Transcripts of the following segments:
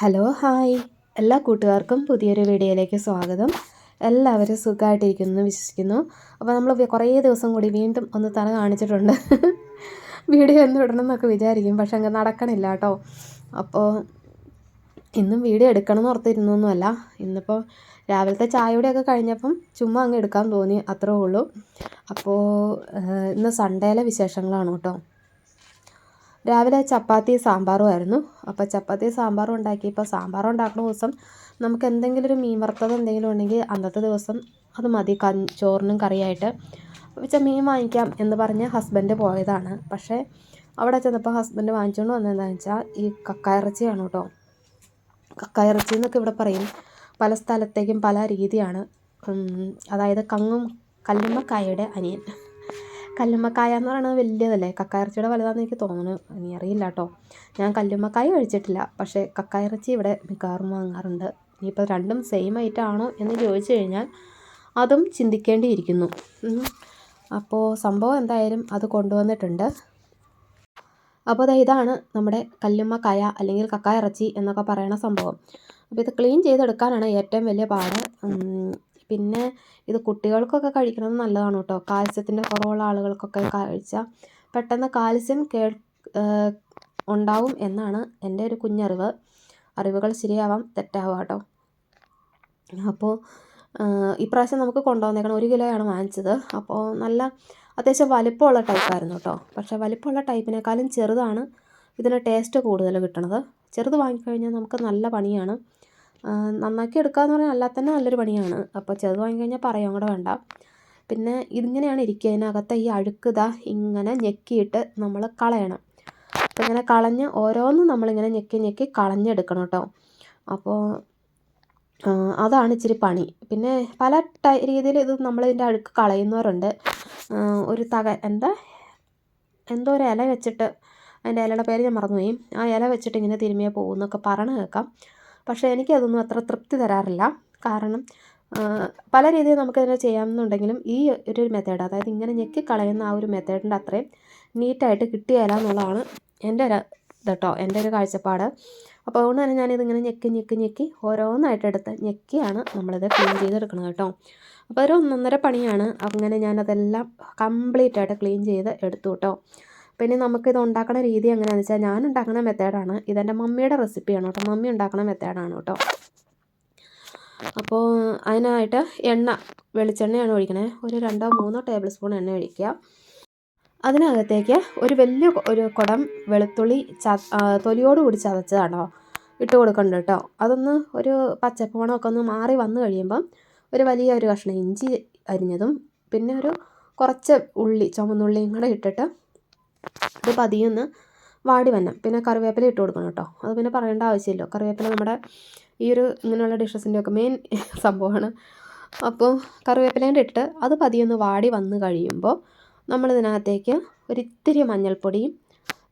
Hello hi. എല്ലാ കൂട്ടുകാർക്കും പുതിയൊരു വീഡിയോയിലേക്ക് സ്വാഗതം. എല്ലാവരും സുഖമായിട്ടിരിക്കുന്നു എന്ന് വിശ്വസിക്കുന്നു. അപ്പോൾ നമ്മൾ കുറേ ദിവസം കൂടി വീണ്ടും ഒന്ന് തല കാണിച്ചിട്ടുണ്ട്. വീഡിയോ ഒന്നും ഇടണം എന്നൊക്കെ വിചാരിക്കും പക്ഷെ അങ്ങ് നടക്കണില്ല കേട്ടോ. അപ്പോൾ ഇന്നും വീഡിയോ എടുക്കണം എന്ന് ഓർത്തിരുന്നൊന്നുമല്ല. ഇന്നിപ്പോൾ രാവിലത്തെ ചായയുടെയൊക്കെ കഴിഞ്ഞപ്പം ചുമ്മാ അങ്ങ് എടുക്കാൻ തോന്നി അത്രേ ഉള്ളൂ. അപ്പോൾ ഇന്ന് സൺഡേയിലെ വിശേഷങ്ങളാണ് കേട്ടോ. രാവിലെ ചപ്പാത്തി സാമ്പാറും ആയിരുന്നു. അപ്പോൾ ചപ്പാത്തി സാമ്പാറും ഉണ്ടാക്കിയപ്പോൾ സാമ്പാർ ഉണ്ടാക്കുന്ന ദിവസം നമുക്ക് എന്തെങ്കിലും ഒരു മീൻ വറുത്തത് എന്തെങ്കിലും ഉണ്ടെങ്കിൽ അന്നത്തെ ദിവസം അത് മതി. ക ചോറിനും കറിയായിട്ട്. വെച്ചാൽ മീൻ വാങ്ങിക്കാം എന്ന് പറഞ്ഞ് ഹസ്ബൻഡ് പോയതാണ്. പക്ഷേ അവിടെ ചെന്നപ്പോൾ ഹസ്ബൻഡ് വാങ്ങിച്ചുകൊണ്ട് വന്നതെന്താണെന്ന് വെച്ചാൽ ഈ കക്കായിറച്ചിയാണ് കേട്ടോ. കക്കായിറച്ചി എന്നൊക്കെ ഇവിടെ പറയും. പല സ്ഥലത്തേക്കും പല രീതിയാണ്. അതായത് കങ്ങും കല്ലുമ്മക്കായയുടെ അനിയൻ. കല്ലുമ്മക്കായ എന്ന് പറയുന്നത് വലിയതല്ലേ? കക്കായിറച്ചിയുടെ വലുതാണെന്ന് എനിക്ക് തോന്നുന്നു ഇനി അറിയില്ല കേട്ടോ ഞാൻ കല്ലുമ്മക്കായ കഴിച്ചിട്ടില്ല. പക്ഷേ കക്കായിറച്ചി ഇവിടെ മിക്കവാറും വാങ്ങാറുണ്ട്. ഇനിയിപ്പോൾ രണ്ടും സെയിം ആയിട്ടാണോ എന്ന് ചോദിച്ചു കഴിഞ്ഞാൽ അതും ചിന്തിക്കേണ്ടിയിരിക്കുന്നു. അപ്പോൾ സംഭവം എന്തായാലും അത് കൊണ്ടുവന്നിട്ടുണ്ട്. അപ്പോൾ ഇതാണ് നമ്മുടെ കല്ലുമ്മക്കായ അല്ലെങ്കിൽ ഇറച്ചി എന്നൊക്കെ പറയുന്ന സംഭവം. അപ്പോൾ ഇത് ക്ലീൻ ചെയ്തെടുക്കാനാണ് ഏറ്റവും വലിയ പാട്. പിന്നെ ഇത് കുട്ടികൾക്കൊക്കെ കഴിക്കുന്നത് നല്ലതാണ് കേട്ടോ. കാൽസ്യത്തിന്റെ കുറവുള്ള ആളുകൾക്കൊക്കെ കഴിച്ചാൽ പെട്ടെന്ന് കാൽസ്യം ഉണ്ടാവും എന്നാണ് എന്റെ ഒരു കുഞ്ഞറിവ്. അറിവുകൾ ശരിയാവാം തെറ്റാവാം കേട്ടോ. അപ്പോൾ ഇപ്രാവശ്യം നമുക്ക് കൊണ്ടുവന്നേക്കണം ഒരു കിലോയാണ് വാങ്ങിച്ചത്. അപ്പോൾ നല്ല അത്യാവശ്യം വലിപ്പമുള്ള ടൈപ്പായിരുന്നു കേട്ടോ. പക്ഷേ വലിപ്പമുള്ള ടൈപ്പിനേക്കാളും ചെറുതാണ് ഇതിന് ടേസ്റ്റ് കൂടുതൽ കിട്ടണത്. ചെറുത് വാങ്ങിക്കഴിഞ്ഞാൽ നമുക്ക് നല്ല പണിയാണ്. നന്നാക്കി എടുക്കുക എന്ന് പറഞ്ഞാൽ അല്ലാതെ തന്നെ നല്ലൊരു പണിയാണ്. അപ്പോൾ ചെറുത് വാങ്ങിക്കഴിഞ്ഞാൽ പറയാൻ കൂടെ വേണ്ട. പിന്നെ ഇതിങ്ങനെയാണ് ഇരിക്കുക. ഇതിനകത്തെ ഈ അഴുക്ക് ഇങ്ങനെ ഞെക്കിയിട്ട് നമ്മൾ കളയണം. അപ്പോൾ ഇങ്ങനെ കളഞ്ഞ് ഓരോന്നും നമ്മളിങ്ങനെ ഞെക്കി ഞെക്കി കളഞ്ഞെടുക്കണം കേട്ടോ. അപ്പോൾ അതാണ് ഇച്ചിരി പണി. പിന്നെ പല ടൈ രീതിയിൽ ഇത് നമ്മളിതിന്റെ അഴുക്ക് കളയുന്നവരുണ്ട്. ഒരു തക എന്താ? എന്തോ ഒരു ഇല വെച്ചിട്ട് അതിന്റെ ഇലയുടെ പേര് ഞാൻ മറന്നുപോയി. ആ ഇല വെച്ചിട്ട് ഇങ്ങനെ തിരുമിയാൽ പോകുമെന്നൊക്കെ പറഞ്ഞു കേൾക്കാം. പക്ഷേ എനിക്കതൊന്നും അത്ര തൃപ്തി തരാറില്ല. കാരണം പല രീതിയിൽ നമുക്കതിനെ ചെയ്യാമെന്നുണ്ടെങ്കിലും ഈ ഒരു മെത്തേഡ് അതായത് ഇങ്ങനെ ഞെക്കി കളയുന്ന ആ ഒരു മെത്തേഡിന്റെ അത്രയും നീറ്റായിട്ട് കിട്ടിയല്ല എന്നുള്ളതാണ് എന്റെ ഒരു കേട്ടോ എന്റെ ഒരു കാഴ്ചപ്പാട്. അപ്പോൾ അതുകൊണ്ട് തന്നെ ഞാനിതിങ്ങനെ ഞെക്കി ഞെക്കി ഞെക്കി ഓരോന്നായിട്ട് എടുത്ത് ഞെക്കിയാണ് നമ്മളിത് ക്ലീൻ ചെയ്തെടുക്കുന്നത് കേട്ടോ അപ്പോൾ ഒരു ഒന്നൊന്നര പണിയാണ് അങ്ങനെ ഞാനതെല്ലാം കംപ്ലീറ്റ് ആയിട്ട് ക്ലീൻ ചെയ്ത് എടുത്തു കേട്ടോ പിന്നെ നമുക്കിത് ഉണ്ടാക്കുന്ന രീതി എങ്ങനെയാണെന്ന് വെച്ചാൽ ഞാൻ ഉണ്ടാക്കുന്ന മെത്തേഡാണ് ഇതെന്റെ മമ്മിയുടെ റെസിപ്പിയാണ് കേട്ടോ. മമ്മി ഉണ്ടാക്കുന്ന മെത്തേഡാണ് കേട്ടോ. അപ്പോൾ അതിനായിട്ട് എണ്ണ വെളിച്ചെണ്ണയാണ് ഒഴിക്കണേ. ഒരു രണ്ടോ മൂന്നോ ടേബിൾ സ്പൂൺ എണ്ണ ഒഴിക്കുക. അതിനകത്തേക്ക് ഒരു വലിയ ഒരു കുടം വെളുത്തുള്ളി ച ആ, തൊലിയോട് കൂടി ചതച്ചതാണോ? ഇട്ട് കൊടുക്കണ്ട കേട്ടോ. അതൊന്ന് ഒരു പച്ചപ്പണമൊക്കെ ഒന്ന് മാറി വന്നു കഴിയുമ്പം ഒരു വലിയ ഒരു കഷ്ണം ഇഞ്ചി അരിഞ്ഞതും പിന്നെ ഒരു കുറച്ച് ഉള്ളി ചുമന്നുള്ളിയും കൂടെ ഇട്ടിട്ട് ഇത് പതിയൊന്ന് വാടി വന്നം പിന്നെ കറിവേപ്പില ഇട്ട് കൊടുക്കണം കേട്ടോ. അത് പിന്നെ പറയേണ്ട ആവശ്യമില്ല. കറിവേപ്പില നമ്മുടെ ഈ ഒരു ഇങ്ങനെയുള്ള ഡിഷസിന്റെ ഒക്കെ മെയിൻ സംഭവമാണ്. അപ്പോൾ കറിവേപ്പിലേന്റെ ഇട്ട് അത് പതിയൊന്ന് വാടി വന്ന് കഴിയുമ്പോൾ നമ്മളിതിനകത്തേക്ക് ഒരിത്തിരി മഞ്ഞൾപ്പൊടിയും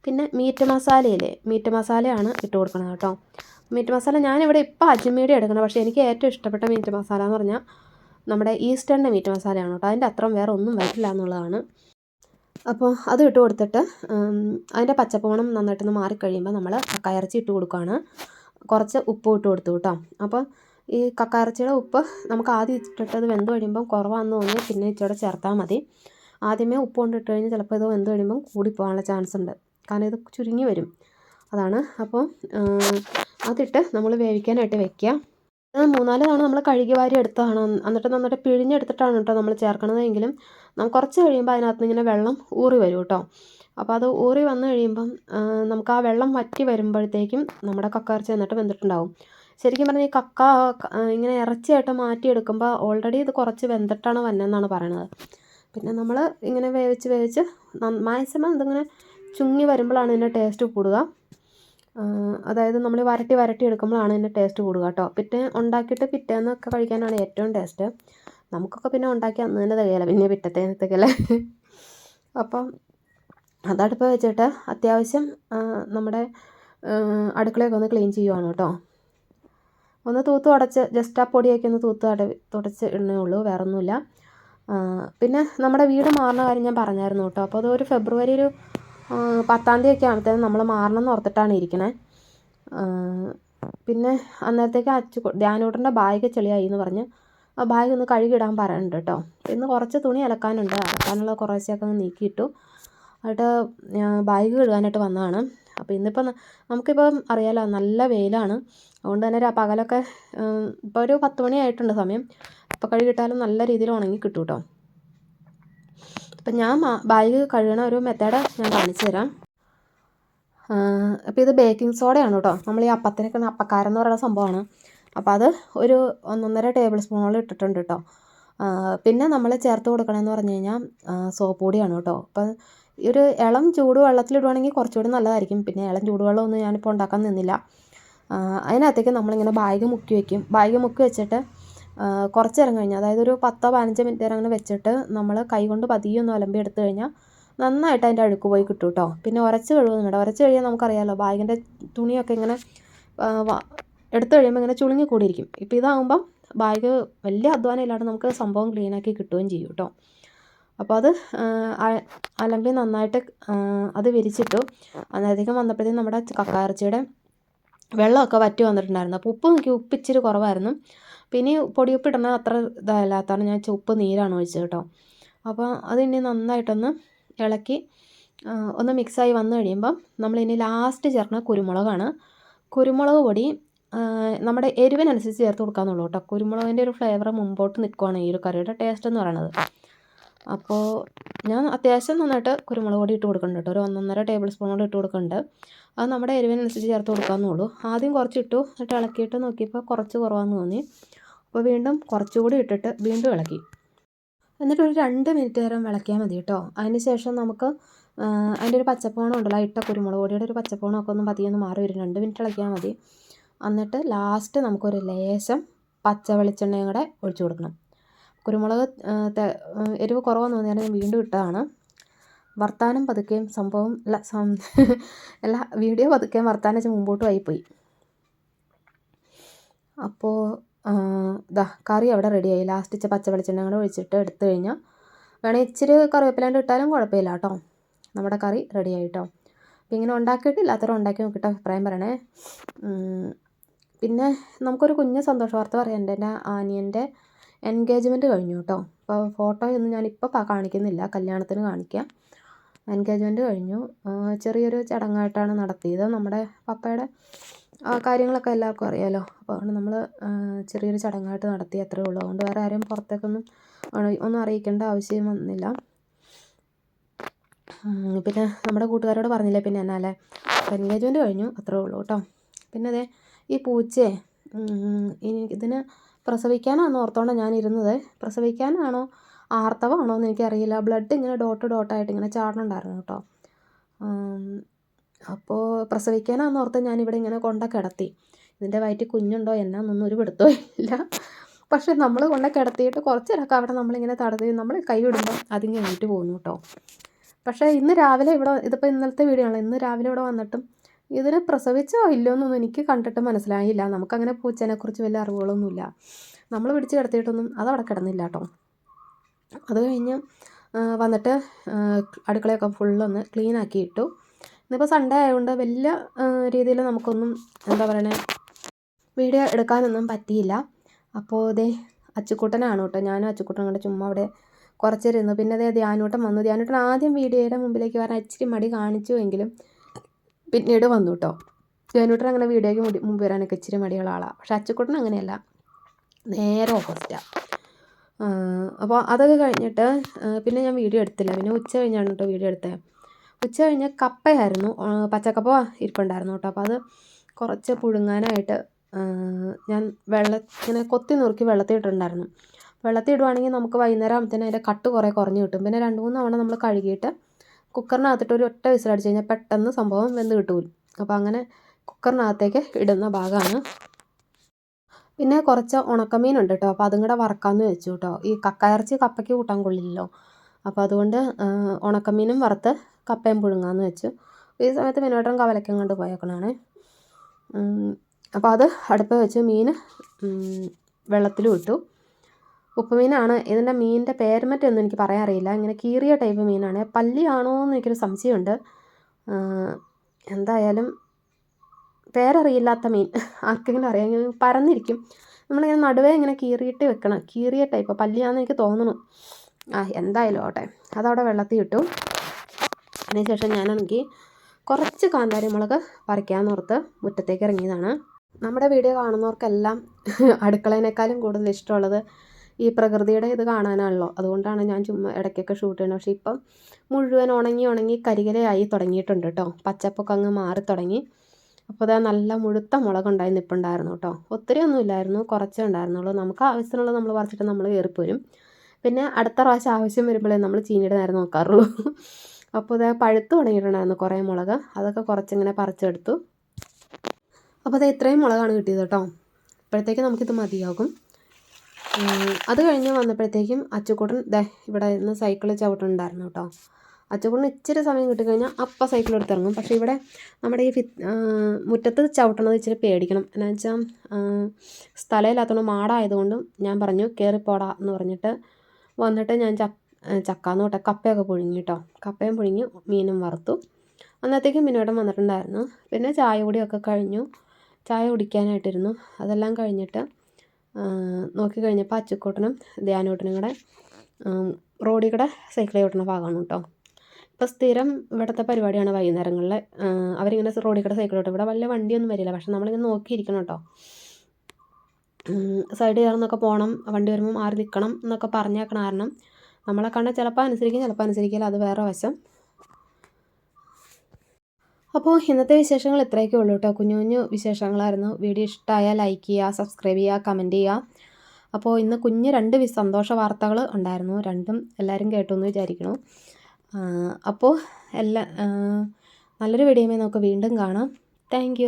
പിന്നെ മീറ്റ് മസാലയില്ലേ മീറ്റ് മസാലയാണ് ഇട്ട് കൊടുക്കുന്നത് കേട്ടോ. മീറ്റ് മസാല ഞാനിവിടെ ഇപ്പോൾ അജ്മീടെ എടുക്കണം. പക്ഷേ എനിക്ക് ഏറ്റവും ഇഷ്ടപ്പെട്ട മീറ്റ് മസാല എന്ന് പറഞ്ഞാൽ നമ്മുടെ ഈസ്റ്റേണിന്റെ മീറ്റ് മസാലയാണ് കേട്ടോ. അതിന്റെ അത്രയും വേറെ ഒന്നും വരില്ല എന്നുള്ളതാണ്. അപ്പോൾ അത് ഇട്ട് കൊടുത്തിട്ട് അതിന്റെ പച്ചപ്പോണം നന്നായിട്ടൊന്ന് മാറിക്കഴിയുമ്പോൾ നമ്മൾ കക്കയിറച്ചി ഇട്ട് കൊടുക്കുകയാണ് കുറച്ച് ഉപ്പ് ഇട്ട് കൊടുത്തു കേട്ടോ. അപ്പോൾ ഈ കക്കയിറച്ചിയുടെ ഉപ്പ് നമുക്ക് ആദ്യം ഇട്ടിട്ടത് വെന്ത് കഴിയുമ്പം കുറവാണെന്ന് തോന്നി പിന്നെ ഇച്ചിരി ചേർത്താൽ മതി. ആദ്യമേ ഉപ്പ് കൊണ്ടിട്ട് കഴിഞ്ഞാൽ ചിലപ്പോൾ ഇത് വെന്ത് കഴിയുമ്പം കൂടിപ്പോകാനുള്ള ചാൻസ് ഉണ്ട്. കാരണം ഇത് ചുരുങ്ങി വരും. അതാണ്. അപ്പോൾ അതിട്ട് നമ്മൾ വേവിക്കാനായിട്ട് വെക്കുക. മൂന്നാൽ തവണ നമ്മൾ കഴുകി വാരി എടുത്തതാണ്. എന്നിട്ട് നന്നായിട്ട് പിഴിഞ്ഞെടുത്തിട്ടാണ് കേട്ടോ നമ്മൾ ചേർക്കണത്. എങ്കിലും നമുക്ക് കുറച്ച് കഴിയുമ്പോൾ അതിനകത്ത് ഇങ്ങനെ വെള്ളം ഊറി വരും കേട്ടോ. അപ്പോൾ അത് ഊറി വന്നു കഴിയുമ്പം നമുക്ക് ആ വെള്ളം വറ്റി വരുമ്പോഴത്തേക്കും നമ്മുടെ കക്കയിറച്ചി എന്നിട്ട് വെന്തിട്ടുണ്ടാവും. ശരിക്കും പറഞ്ഞാൽ ഈ കക്ക ഇങ്ങനെ ഇറച്ചിയായിട്ട് മാറ്റിയെടുക്കുമ്പോൾ ഓൾറെഡി ഇത് കുറച്ച് വെന്തിട്ടാണ് വന്നതെന്നാണ് പറയണത്. പിന്നെ നമ്മൾ ഇങ്ങനെ വേവിച്ച് വേവിച്ച് മാക്സിമം ഇതിങ്ങനെ ചുങ്ങി വരുമ്പോഴാണ് ഇതിന്റെ ടേസ്റ്റ് കൂടുക. അതായത് നമ്മൾ വരട്ടി വരട്ടി എടുക്കുമ്പോഴാണ് ഇതിന്റെ ടേസ്റ്റ് കൂടുക കേട്ടോ. പിറ്റേ ഉണ്ടാക്കിയിട്ട് പിറ്റേന്നൊക്കെ കഴിക്കാനാണ് ഏറ്റവും ടേസ്റ്റ് നമുക്കൊക്കെ പിന്നെ ഉണ്ടാക്കി അന്ന് തന്നെ തികയില്ല പിന്നെ പിറ്റത്തേനത്തേക്കല്ലേ അപ്പം അതടുപ്പ് വെച്ചിട്ട് അത്യാവശ്യം നമ്മുടെ അടുക്കളയൊക്കെ ഒന്ന് ക്ലീൻ ചെയ്യുവാണ് കേട്ടോ. ഒന്ന് തൂത്ത് തുടച്ച് ജസ്റ്റ് ആ പൊടിയൊക്കെ ഒന്ന് തൂത്ത് അട തുടച്ച് ഇടണേ ഉള്ളൂ വേറെ ഒന്നുമില്ല പിന്നെ നമ്മുടെ വീട് മാറുന്ന കാര്യം ഞാൻ പറഞ്ഞായിരുന്നു കേട്ടോ. അപ്പോൾ അതൊരു ഫെബ്രുവരി ഒരു പത്താം തീയതി ഒക്കെ ആകുമ്പോഴത്തേനും നമ്മൾ മാറണം എന്ന് ഓർത്തിട്ടാണ് ഇരിക്കണേ. പിന്നെ അന്നേരത്തേക്ക് അച്ചു ധ്യാനൂട്ടന്റെ ബാഗ് ചെളിയായി എന്ന് പറഞ്ഞ് ബാഗ് ഒന്ന് കഴുകിയിടാൻ പറയുന്നുണ്ട് കേട്ടോ. ഇന്ന് കുറച്ച് തുണി അലക്കാനുണ്ട്. അലക്കാനുള്ള കുറേശ്ശെയൊക്കെ ഒന്ന് നീക്കിയിട്ടു. എന്നിട്ട് ബാഗ് കഴുകാനായിട്ട് വന്നതാണ്. അപ്പോൾ ഇന്നിപ്പോൾ നമുക്കിപ്പം അറിയാലോ നല്ല വെയിലാണ്. അതുകൊണ്ട് തന്നെ പകലൊക്കെ ഇപ്പോൾ ഒരു പത്ത് മണിയായിട്ടുണ്ട് സമയം. ഇപ്പോൾ കഴുകിയിട്ടാലും നല്ല രീതിയിൽ ഉണങ്ങി കിട്ടും കേട്ടോ അപ്പം ഞാൻ ബാഗ് കഴുകണ ഒരു മെത്തേഡ് ഞാൻ കാണിച്ചു തരാം. അപ്പോൾ ഇത് ബേക്കിംഗ് സോഡയാണ് കേട്ടോ. നമ്മൾ ഈ അപ്പത്തിനൊക്കെ അപ്പക്കാരെന്ന് പറയുന്ന സംഭവമാണ്. അപ്പോൾ അത് ഒരു ഒന്നൊന്നര ടേബിൾ സ്പൂണോളം ഇട്ടിട്ടുണ്ട് കേട്ടോ പിന്നെ നമ്മൾ ചേർത്ത് കൊടുക്കണമെന്ന് പറഞ്ഞു കഴിഞ്ഞാൽ സോപ്പ് പൊടിയാണ് കേട്ടോ അപ്പം ഒരു ഇളം ചൂട് വെള്ളത്തിലിടുവാണെങ്കിൽ കുറച്ചുകൂടി നല്ലതായിരിക്കും. പിന്നെ ഇളം ചൂടുവെള്ളമൊന്നും ഞാനിപ്പോൾ ഉണ്ടാക്കാൻ നിന്നില്ല. അതിനകത്തേക്ക് നമ്മളിങ്ങനെ ബാഗ് മുക്കി വയ്ക്കും ബാഗ് മുക്കി വെച്ചിട്ട് കുറച്ച് നേരം കഴിഞ്ഞ് അതായത് ഒരു പത്തോ പതിനഞ്ചോ മിനിറ്റ് നേരം അങ്ങനെ വെച്ചിട്ട് നമ്മൾ കൈ കൊണ്ട് പതിയെ ഒന്ന് അലമ്പി എടുത്തു കഴിഞ്ഞാൽ നന്നായിട്ട് അതിന്റെ അഴുക്ക് പോയി കിട്ടും കേട്ടോ പിന്നെ ഉരച്ച് കഴുകുന്നുണ്ട്. ഉരച്ച് കഴിയാൻ നമുക്കറിയാമല്ലോ ബാഗിന്റെ തുണിയൊക്കെ ഇങ്ങനെ എടുത്തു കഴിയുമ്പോൾ ഇങ്ങനെ ചുളുങ്ങി കൂടിയിരിക്കും. ഇപ്പോൾ ഇതാകുമ്പം ബാഗ് വലിയ അധ്വാനം ഇല്ലാണ്ട് നമുക്ക് സംഭവം ക്ലീനാക്കി കിട്ടുകയും ചെയ്യും കേട്ടോ. അപ്പോൾ അത് അലമ്പി നന്നായിട്ട് അത് വിരിച്ചിട്ടു അന്നേരത്തേക്കും വന്നപ്പോഴത്തേക്കും നമ്മുടെ കക്കായിറച്ചിയുടെ വെള്ളമൊക്കെ വറ്റി വന്നിട്ടുണ്ടായിരുന്നു. അപ്പോൾ ഉപ്പ് നോക്കി ഉപ്പ് ഇച്ചിരി കുറവായിരുന്നു. പിന്നെ പൊടി ഉപ്പ് ഇടുന്നത് അത്ര ഇതല്ലാത്തതാണ്. ഞാൻ ഉപ്പ് നീരാണ് ഒഴിച്ചത് കേട്ടോ. അപ്പോൾ അതിനി നന്നായിട്ടൊന്ന് ഇളക്കി ഒന്ന് മിക്സായി വന്നു കഴിയുമ്പം നമ്മളിനി ലാസ്റ്റ് ചേർക്കുന്ന കുരുമുളകാണ്. കുരുമുളക് പൊടി നമ്മുടെ എരിവിനനുസരിച്ച് ചേർത്ത് കൊടുക്കാമെന്നുള്ളൂ കേട്ടോ. കുരുമുളകിന്റെ ഒരു ഫ്ലേവർ മുമ്പോട്ട് നിൽക്കുവാണ് ഈ ഒരു കറിയുടെ ടേസ്റ്റ് എന്ന് പറയുന്നത് അപ്പോൾ ഞാൻ അത്യാവശ്യം നന്നായിട്ട് കുരുമുളക് പൊടി ഇട്ട് കൊടുക്കുന്നുണ്ട് കേട്ടോ. ഒരു ഒന്നൊന്നര ടേബിൾ സ്പൂൺ സ്പൂണോട് ഇട്ട് കൊടുക്കുന്നുണ്ട്. അത് നമ്മുടെ എരിവിനനുസരിച്ച് ചേർത്ത് കൊടുക്കാമെന്നുള്ളൂ ആദ്യം കുറച്ച് ഇട്ടു എന്നിട്ട് ഇളക്കിയിട്ട് നോക്കിയപ്പോൾ കുറച്ച് കുറവാന്ന് തോന്നി. അപ്പോൾ വീണ്ടും കുറച്ചുകൂടി ഇട്ടിട്ട് വീണ്ടും ഇളക്കി. എന്നിട്ട് ഒരു രണ്ട് മിനിറ്റ് നേരം ഇളക്കിയാൽ മതി കേട്ടോ. അതിന് ശേഷം നമുക്ക് അതിന്റെ ഒരു പച്ചപ്പോണം ഉണ്ടല്ലോ ഇട്ട കുരുമുളക് പൊടിയുടെ ഒരു പച്ചപ്പോണമൊക്കെ ഒന്ന് പതിയൊന്ന് മാറി വരും. രണ്ട് മിനിറ്റ് ഇളക്കിയാൽ മതി. എന്നിട്ട് ലാസ്റ്റ് നമുക്കൊരു ലേശം പച്ച വെളിച്ചെണ്ണയും കൂടെ ഒഴിച്ചു കൊടുക്കണം. കുരുമുളക് എരിവ് കുറവെന്ന് തോന്നിയാൽ ഞാൻ വീണ്ടും ഇട്ടതാണ്. വർത്താനം പതുക്കെയും സംഭവം അല്ല അല്ല വീഡിയോ പതുക്കെയും വർത്താനം വെച്ച് മുമ്പോട്ട് ആയിപ്പോയി. അപ്പോൾ ഇതാ കറി അവിടെ റെഡിയായി ലാസ്റ്റ് ഇച്ച പച്ച വെളിച്ചെണ്ണ കൂടെ ഒഴിച്ചിട്ട് എടുത്തു കഴിഞ്ഞാൽ വേണമെങ്കിൽ ഇച്ചിരി കറിവേപ്പിലാണ്ട് ഇട്ടാലും കുഴപ്പമില്ല കേട്ടോ. നമ്മുടെ കറി റെഡിയായി കേട്ടോ. അപ്പോൾ ഇങ്ങനെ ഉണ്ടാക്കിയിട്ടില്ലാത്തവരും ഉണ്ടാക്കി നോക്കിയിട്ട് അഭിപ്രായം പറയണേ. പിന്നെ നമുക്കൊരു കുഞ്ഞ് സന്തോഷ വാർത്ത പറയാനുണ്ട്. എന്റെ ആനിയന്റെ എൻഗേജ്മെന്റ് കഴിഞ്ഞു കേട്ടോ. അപ്പോൾ ഫോട്ടോയൊന്നും ഞാനിപ്പോൾ കാണിക്കുന്നില്ല. കല്യാണത്തിന് കാണിക്കാം. എൻഗേജ്മെന്റ് കഴിഞ്ഞു. ചെറിയൊരു ചടങ്ങായിട്ടാണ് നടത്തിയത്. നമ്മുടെ പപ്പയുടെ കാര്യങ്ങളൊക്കെ എല്ലാവർക്കും അറിയാമല്ലോ അപ്പോൾ അതുകൊണ്ട് നമ്മൾ ചെറിയൊരു ചടങ്ങായിട്ട് നടത്തി അത്രേ ഉള്ളൂ. അതുകൊണ്ട് വേറെ ആരെയും പുറത്തേക്കൊന്നും ഒന്നും അറിയിക്കേണ്ട ആവശ്യം വന്നില്ല. പിന്നെ നമ്മുടെ കൂട്ടുകാരോട് പറഞ്ഞില്ലേ പിന്നെ എന്നാലേ? എൻഗേജ്മെന്റ് കഴിഞ്ഞു. അത്രേ ഉള്ളൂ കേട്ടോ. പിന്നെ അതെ ഈ പൂച്ചയെ ഇതിന് പ്രസവിക്കാനാണെന്ന് ഞാൻ ഇരുന്നത് പ്രസവിക്കാനാണോ? ആർത്തവമാണോ എന്ന് എനിക്കറിയില്ല. ബ്ലഡ് ഇങ്ങനെ ഡോട്ട് ഡോട്ടായിട്ട് ഇങ്ങനെ ചാടുന്നുണ്ടായിരുന്നു കേട്ടോ. അപ്പോൾ പ്രസവിക്കാനാണെന്ന് ഓർത്ത് ഞാനിവിടെ ഇങ്ങനെ കൊണ്ട കിടത്തി. ഇതിന്റെ വയറ്റിൽ കുഞ്ഞുണ്ടോ എന്നാന്നൊന്നും ഒരു പെടുത്തോ ഇല്ല. പക്ഷെ നമ്മൾ കൊണ്ട കിടത്തിയിട്ട് കുറച്ച് നേരമൊക്കെ അവിടെ നമ്മളിങ്ങനെ തടതി നമ്മൾ കൈ വിടുമ്പോൾ അതിങ്ങനെ വീട്ടിൽ പോകുന്നു കേട്ടോ. പക്ഷേ ഇന്ന് രാവിലെ ഇവിടെ ഇതിപ്പോൾ ഇന്നലത്തെ വീഡിയോ ആണ് ഇന്ന് രാവിലെ ഇവിടെ വന്നിട്ടും ഇതിനെ പ്രസവിച്ചോ ഇല്ലയോ എന്നൊന്നും എനിക്ക് കണ്ടിട്ട് മനസ്സിലായില്ല. നമുക്കങ്ങനെ പൂച്ചേനെക്കുറിച്ച് വലിയ അറിവുകളൊന്നുമില്ല. നമ്മൾ പിടിച്ച് കിടത്തിയിട്ടൊന്നും അതവിടെ കിടന്നില്ല കേട്ടോ അത് കഴിഞ്ഞ് വന്നിട്ട് അടുക്കളയൊക്കെ ഫുള്ളൊന്ന് ക്ലീൻ ആക്കി ഇട്ടു ഇന്നിപ്പോൾ സൺഡേ ആയതുകൊണ്ട് വലിയ രീതിയിൽ നമുക്കൊന്നും എന്താ പറയണേ വീഡിയോ എടുക്കാനൊന്നും പറ്റിയില്ല. അപ്പോൾ ഇതേ അച്ചുക്കുട്ടനാണ് കേട്ടോ ഞാനും അച്ചുക്കുട്ടനും കൂടെ ചുമ്മാ അവിടെ കുറച്ചിരുന്നു. പിന്നെ അതേ ധ്യാനൂട്ടം വന്നു. ധ്യാനൂട്ടൻ ആദ്യം വീഡിയോയുടെ മുമ്പിലേക്ക് വരാൻ ഇച്ചിരി മടി കാണിച്ചു എങ്കിലും പിന്നീട് വന്നു കേട്ടോ ജോനൂട്ടൻ അങ്ങനെ വീഡിയോയ്ക്ക് മുടി മുമ്പ് വരാനൊക്കെ ഇച്ചിരി മടിയുള്ള ആളാണ് പക്ഷെ അച്ചക്കൂട്ടൻ അങ്ങനെയല്ല. നേരെ ഓപ്പോസിറ്റാണ് അപ്പോൾ അതൊക്കെ കഴിഞ്ഞിട്ട് പിന്നെ ഞാൻ വീഡിയോ എടുത്തില്ല. പിന്നെ ഉച്ച കഴിഞ്ഞാണ് കേട്ടോ വീഡിയോ എടുത്തത് ഉച്ച കഴിഞ്ഞ് കപ്പയായിരുന്നു. പച്ചക്കപ്പ ഇരിപ്പുണ്ടായിരുന്നു കേട്ടോ അപ്പോൾ അത് കുറച്ച് പുഴുങ്ങാനായിട്ട് ഞാൻ വെള്ള ഇങ്ങനെ കൊത്തി നുറുക്കി വെള്ളത്തിൽ ഇടുവാണെങ്കിൽ നമുക്ക് വൈകുന്നേരം ആകുമ്പോഴത്തേനും അതിന്റെ കട്ട് കുറേ കുറഞ്ഞ് കിട്ടും. പിന്നെ രണ്ട് മൂന്ന് തവണ നമ്മൾ കഴുകിയിട്ട് കുക്കറിനകത്തിട്ട് ഒരു ഒറ്റ വിസിലടിച്ച് കഴിഞ്ഞാൽ പെട്ടെന്ന് സംഭവം വെന്ത് കിട്ടും അപ്പോൾ അങ്ങനെ കുക്കറിനകത്തേക്ക് ഇടുന്ന ഭാഗമാണ് പിന്നെ കുറച്ച് ഉണക്കമീനുണ്ട് കേട്ടോ. അപ്പോൾ അതും കൂടെ വറക്കാമെന്ന് വെച്ചു കേട്ടോ. ഈ കക്കയിറച്ചി കപ്പയ്ക്ക് കൂട്ടാൻ കൊള്ളില്ലല്ലോ. അപ്പോൾ അതുകൊണ്ട് ഉണക്കമീനും വറുത്ത് കപ്പയും പുഴുങ്ങാമെന്ന് വെച്ചു. ഈ സമയത്ത് മിനുവേട്ടൻ കവലയ്ക്കും കൊണ്ട് പോയേക്കണാണ്. അപ്പോൾ അത് അടുപ്പ് വെച്ച് മീൻ വെള്ളത്തിലും ഇട്ടു. ഉപ്പുമീനാണ് ഇതിന്റെ മീനിന്റെ പേരമറ്റൊന്നും എനിക്ക് പറയാൻ അറിയില്ല ഇങ്ങനെ കീറിയ ടൈപ്പ് മീനാണ്. പല്ലിയാണോ എന്ന് എനിക്കൊരു സംശയമുണ്ട്. എന്തായാലും പേരറിയില്ലാത്ത മീൻ. ആർക്കെങ്കിലും അറിയാം. പരന്നിരിക്കും. നമ്മളിങ്ങനെ നടുവേ ഇങ്ങനെ കീറിയിട്ട് വെക്കണം. കീറിയ ടൈപ്പ് പല്ലിയാണെന്ന് എനിക്ക് തോന്നുന്നു. ആ എന്തായാലും ആവട്ടെ. അതവിടെ വെള്ളത്തിൽ ഇട്ടു. അതിനുശേഷം ഞാനാണെങ്കിൽ കുറച്ച് കാന്താരി മുളക് പറിക്കാമെന്നോർത്ത് മുറ്റത്തേക്ക് ഇറങ്ങിയതാണ്. നമ്മുടെ വീഡിയോ കാണുന്നവർക്കെല്ലാം അടുക്കളേനേക്കാളും കൂടുതൽ ഇഷ്ടമുള്ളത് ഈ പ്രകൃതിയുടെ ഇത് കാണാനാണല്ലോ. അതുകൊണ്ടാണ് ഞാൻ ചുമ്മാ ഇടയ്ക്കൊക്കെ ഷൂട്ട് ചെയ്യുന്നത്. പക്ഷേ ഇപ്പം മുഴുവൻ ഉണങ്ങി ഉണങ്ങി കരികലയായി തുടങ്ങിയിട്ടുണ്ട് കേട്ടോ പച്ചപ്പൊക്കെ അങ്ങ് മാറി തുടങ്ങി. അപ്പോൾ അതാ നല്ല മുഴുത്ത മുളക് ഉണ്ടായി നിൽപ്പുണ്ടായിരുന്നു കേട്ടോ ഒത്തിരി ഒന്നും ഇല്ലായിരുന്നു. കുറച്ചേ ഉണ്ടായിരുന്നുള്ളൂ. നമുക്ക് ആവശ്യത്തിനുള്ളത് നമ്മൾ പറിച്ചിട്ട് നമ്മൾ കയറിപ്പോരും. പിന്നെ അടുത്ത പ്രാവശ്യം ആവശ്യം വരുമ്പോഴേ നമ്മൾ ചീനിയുടെ നേരം നോക്കാറുള്ളൂ. അപ്പോൾ അതാ പഴുത്ത് തുടങ്ങിയിട്ടുണ്ടായിരുന്നു കുറേ മുളക്. അതൊക്കെ കുറച്ചിങ്ങനെ പറിച്ചെടുത്തു. അപ്പോൾ അത് ഇത്രയും മുളകാണ് കിട്ടിയത് കേട്ടോ ഇപ്പോഴത്തേക്ക് നമുക്കിത് മതിയാകും. അത് കഴിഞ്ഞ് വന്നപ്പോഴത്തേക്കും അച്ചുക്കൂട്ടൻ ദേ ഇവിടെ നിന്ന് സൈക്കിൾ ചവിട്ടുന്നുണ്ടായിരുന്നു കേട്ടോ. അച്ചുക്കൂട്ടൻ ഇച്ചിരി സമയം കിട്ടിക്കഴിഞ്ഞാൽ അപ്പം സൈക്കിൾ എടുത്തിറങ്ങും പക്ഷേ ഇവിടെ നമ്മുടെ ഈ മുറ്റത്ത് ചവിട്ടണത് ഇച്ചിരി പേടിക്കണം. എന്നാ വെച്ചാൽ സ്ഥലമില്ലാത്തതുകൊണ്ട് മാടായതുകൊണ്ടും ഞാൻ പറഞ്ഞു കയറിപ്പോടാ എന്ന് പറഞ്ഞിട്ട് വന്നിട്ട് ഞാൻ ചക്ക ചക്കാന്ന് തൊട്ടെ കപ്പയൊക്കെ പുഴുങ്ങി കേട്ടോ. കപ്പയും പുഴുങ്ങി മീനും വറുത്തു. അന്നത്തേക്കും മീനോട്ടം വന്നിട്ടുണ്ടായിരുന്നു. പിന്നെ ചായ കുടിയൊക്കെ കഴിഞ്ഞു. ചായ കുടിക്കാനായിട്ടിരുന്നു. അതെല്ലാം കഴിഞ്ഞിട്ട് നോക്കി കഴിഞ്ഞപ്പോൾ ധ്യാനോട്ടനും കൂടെ റോഡിൽ കൂടെ സൈക്കിൾ ചവിട്ടുന്ന ഭാഗമാണ് കേട്ടോ. ഇപ്പോൾ സ്ഥിരം ഇവിടുത്തെ പരിപാടിയാണ് വൈകുന്നേരങ്ങളിൽ അവരിങ്ങനെ റോഡിൽ കൂടെ സൈക്കിൾ ചവിട്ടും ഇവിടെ വലിയ വണ്ടിയൊന്നും വരില്ല. പക്ഷെ നമ്മളിങ്ങനെ നോക്കിയിരിക്കണം കേട്ടോ. സൈഡ് കയറുന്നൊക്കെ പോകണം വണ്ടി വരുമ്പോൾ മാറി നിൽക്കണം എന്നൊക്കെ പറഞ്ഞേക്കണം കാരണം നമ്മളെ കണ്ടാൽ ചിലപ്പോൾ അനുസരിക്കും ചിലപ്പോൾ അനുസരിക്കില്ല. അത് വേറെ വശം. അപ്പോൾ ഇന്നത്തെ വിശേഷങ്ങൾ ഇത്രയൊക്കെ ഉള്ളൂ കേട്ടോ. കുഞ്ഞു കുഞ്ഞു വിശേഷങ്ങളായിരുന്നു. വീഡിയോ ഇഷ്ടമായാൽ ലൈക്ക് ചെയ്യുക സബ്സ്ക്രൈബ് ചെയ്യുക കമന്റ് ചെയ്യുക. അപ്പോൾ ഇന്ന് കുഞ്ഞ് രണ്ട് സന്തോഷ വാർത്തകൾ ഉണ്ടായിരുന്നു. രണ്ടും എല്ലാവരും കേട്ടു എന്ന് വിചാരിക്കുന്നു. ആ, അപ്പോൾ എല്ലാ നല്ലൊരു വീഡിയോ നമുക്ക് വീണ്ടും കാണാം. താങ്ക്